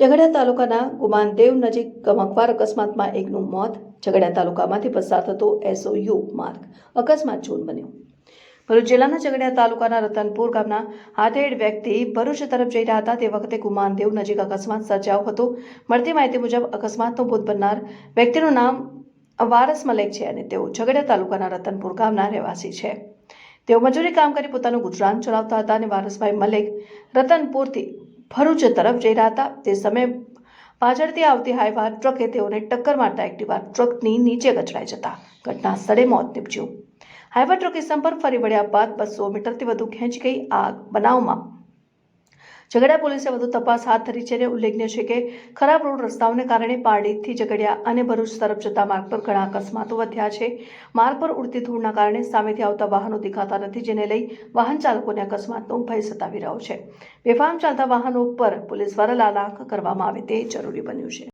ઝઘડિયા તાલુકાના ગુમાનદેવ નજીક ગમકવાર અકસ્માતમાં એકનું મોત ઝઘડિયા તાલુકામાંથી પસાર થતો એસઓયુ માર્ગ અકસ્માત જૂન બન્યો. ભરૂચ જિલ્લાના ઝઘડિયા તાલુકાના રતનપુર ગામના હાથેડ વ્યક્તિ ભરૂચ તરફ જઈ રહ્યા હતા. તે વખતે ગુમાનદેવ નજીક અકસ્માત સર્જાયો હતો. મળતી માહિતી મુજબ અકસ્માતનો ભૂત બનનાર વ્યક્તિનું નામ વારસ મલેક છે અને તેઓ ઝઘડિયા તાલુકાના રતનપુર ગામના રહેવાસી છે. તેઓ મજૂરી કામ કરી પોતાનું ગુજરાન ચલાવતા હતા અને વારસભાઈ મલેક રતનપુરથી ભરૂચ તરફ જઈ રહ્યા હતા. તે સમયે પાછળથી આવતી હાઈવા ટ્રકે તેઓને ટક્કર મારતા એક્ટિવા ટ્રકની નીચે ગચડાઈ જતા ઘટના સ્થળે મોત નીપજ્યું. હાઈવા ટ્રકે સંપર્ક ફરી વળ્યા બાદ બસો મીટરથી વધુ ખેંચી ગઈ આ બનાવમાં ઝઘડિયા પોલીસે વધુ તપાસ હાથ ધરી છે અને ઉલ્લેખનીય છે કે ખરાબ રોડ રસ્તાઓને કારણે પારડીથી ઝઘડિયા અને ભરૂચ તરફ જતા માર્ગ પર ઘણા અકસ્માતો વધ્યા છે. માર્ગ પર ઉડતી ધૂળના કારણે સામેથી આવતા વાહનો દેખાતા નથી, જેને લઈ વાહન ચાલકોને અકસ્માતનો ભય સતાવી રહ્યો છે. બેફામ ચાલતા વાહનો પર પોલીસ દ્વારા લાલાંક કરવામાં આવે તે જરૂરી બન્યું છે.